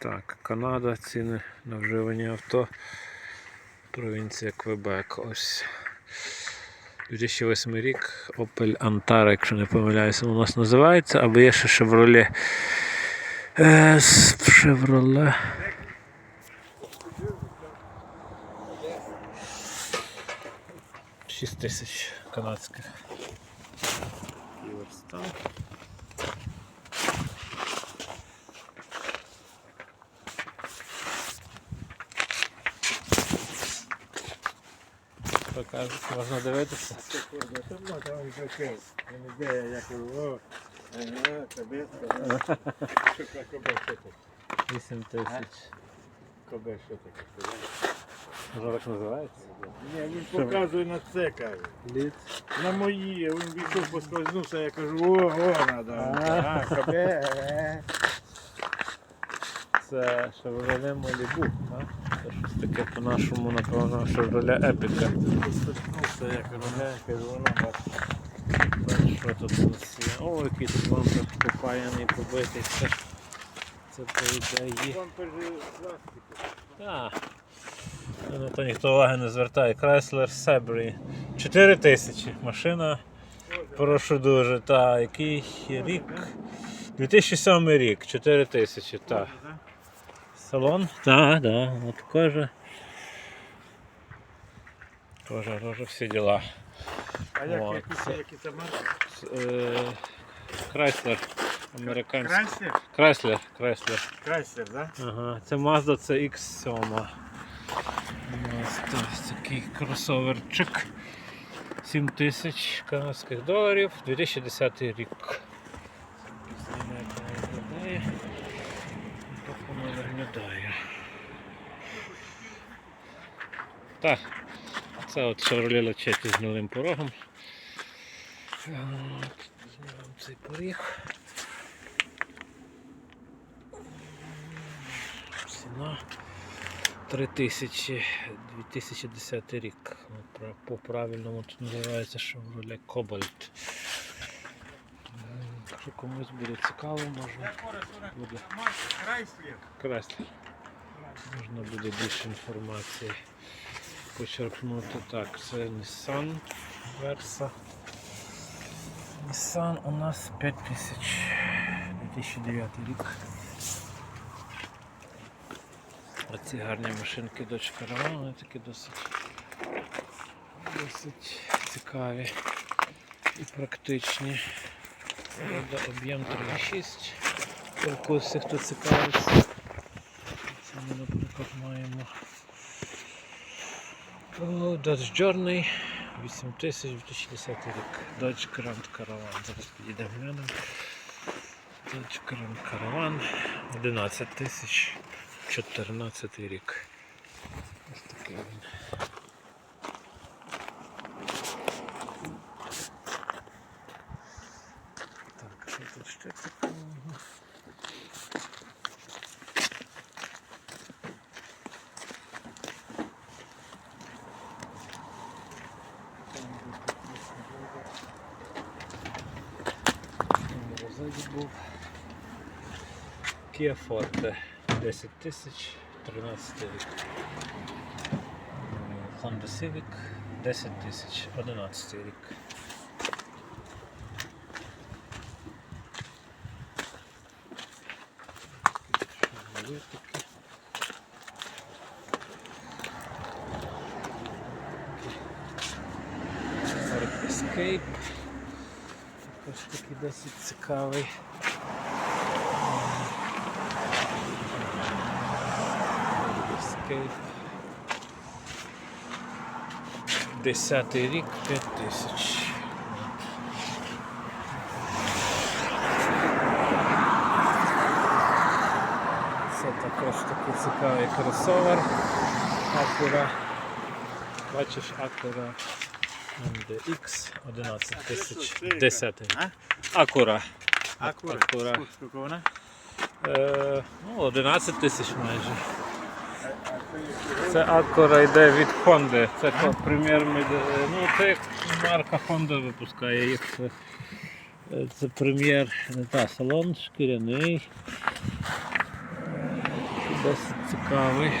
Так, Канада, ціни на вживані авто. Провінція Квебек. Ось. 2008 рік Opel Antara, якщо не помиляюся, у нас називається, або є ще Chevrolet. Е, Chevrolet. Шість тисяч канадських. І. Що кажуть, можна дивитися? Там таке. Не знаю, як його. Ага, кабетка. Що таке кабетка? 8 тисяч. Кабетка, що таке? Воно так називається? Ні, він показує на це, каже. Літ. На мої, він війшов, поскользнувся, я кажу, о, о, надо. А. Кабе. Це Chevrolet Malibu. Це щось таке по-нашому, напевно, Chevrolet Epica. Поскользнувся, я кажу, не, кажу, воно бачить. Що тут у нас є? О, який тут бампер попаяний, побитий. Це, це по ідеї. Вам пише пластику. Так. Ну, то ніхто уваги не звертає. Chrysler Sebring. 4 тисячі. Машина. Прошу дуже. Та, який рік? 2007 рік, 4 тисячі. Так. Салон? Так, так. От кожа. Кожа, кожа, всі діла. А як, О, які це- це, які це марки? Chrysler. Американський. Крайслер? Chrysler. Chrysler. Крайслер, да? Ага, це Mazda CX7. Mazda, ось такий кросоверчик. 7 тисяч канадських доларів, 2010 рік. Знімає, як воно виглядає. Так воно виглядає. Так, це от Chevrolet Lachetti з новим порогом. Знімемо цей поріг. Ціна 3000 2010 рік. Ну, По правильному тут називається Chevrolet Cobalt. Якщо комусь буде цікаво, можна буде Крайслер. Можна буде більше інформації почерпнути. Так, це Nissan Versa. Nissan у нас 5000 2009 рік. Оці гарні машинки Dodge Caravan, вони такі досить, досить цікаві і практичні. Об'єм 3,6. Якось хто цікавиться. Це ми, наприклад, маємо О, Dodge Journey 8000 2010 рік. Dodge Grand Caravan. Зараз підійдемо глянемо. Dodge Grand Caravan 11 тисяч 14 рік. Ось такий він. Так, що тут ще такого? Був. Kia Forte 10 тисяч 13 рік. Honda Civic 10 тисяч 11 рік. Escape. Також такий досить цікавий. Escape. Десятий рік 5 тисяч. Також такий цікавий кросовер. Acura. Бачиш, Acura MDX 11 тисяч. 10. А? Acura. Акура. Акура. Скільки вона? Е, ну, 11 тисяч майже. Це Acura йде від Honda. Це прем'єр е, Ну, це як марка Honda випускає їх. Це, е, це прем'єр, та, салон шкіряний. Досить цікавий.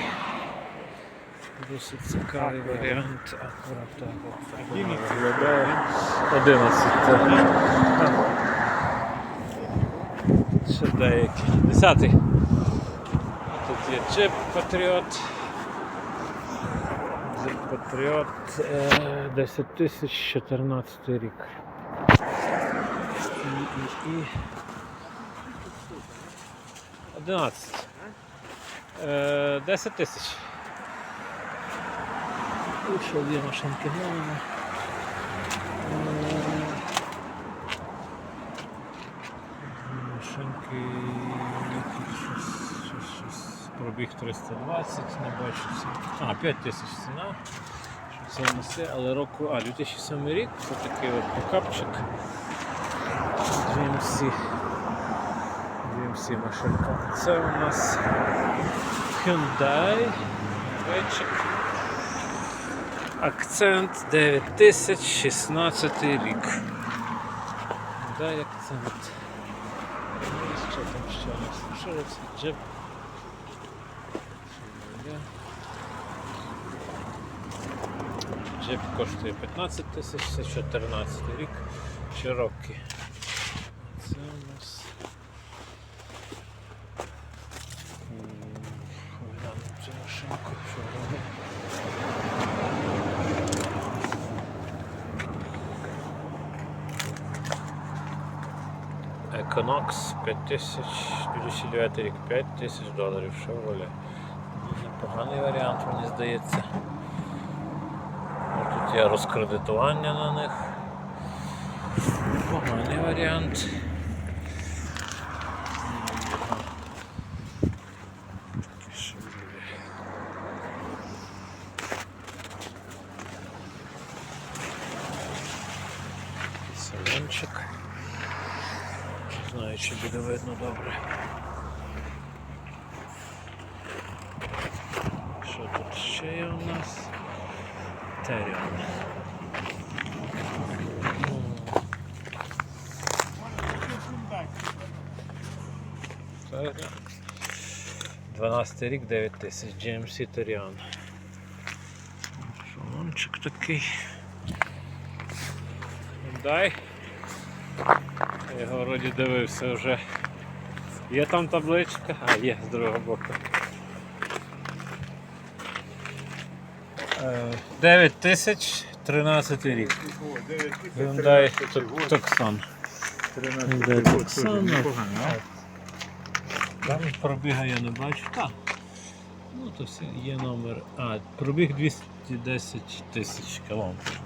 Досить цікавий варіант. Акурат так от воно виглядає. 11. Ще деякі. Десятий. Тут є джип Патріот. Джип Патріот. е, 10 тисяч 14 рік. І, і, і. 11. Е, 10 тисяч. І що дві машинки. Е, Машинки щось, щось, щось пробіг 320, не бачу. А, 5 тисяч ціна. Що це несе, але року. А, 2007 рік, це такий от пікапчик. GMC. GMC машинка. Це у нас Hyundai. Акцент 9016 рік. Hyundai акцент. Ну, Що там ще у нас. Що є? Джип коштує 15 тисяч, це 14 рік. Чирокі. Equinox 5000, 2009 рік 5000 доларів Chevrolet. Непоганий варіант, мені здається. Тут є розкредитування на них. Непоганий варіант. Салончик. Не знаю, чи буде видно добре. Що тут ще є у нас? Теріон. Це 12 рік 9 тисяч GMC Terion. Шалончик такий. Hyundai. Я його вроді дивився вже. Є там табличка? А, є з другого боку. Е, 9 тисяч 13 рік. О, 9 тисяч, Hyundai 13 Tucson. 13 Tucson, непогано, а? Там пробіга я не бачу. Так. Ну то все є номер. А, пробіг 210 тисяч кілометрів.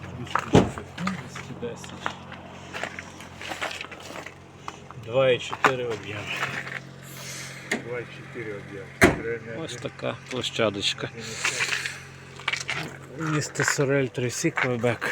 210. 2,4 об'єм. 24 об'єм. Ось така площадочка. Місто Сорель Тресі, Квебек.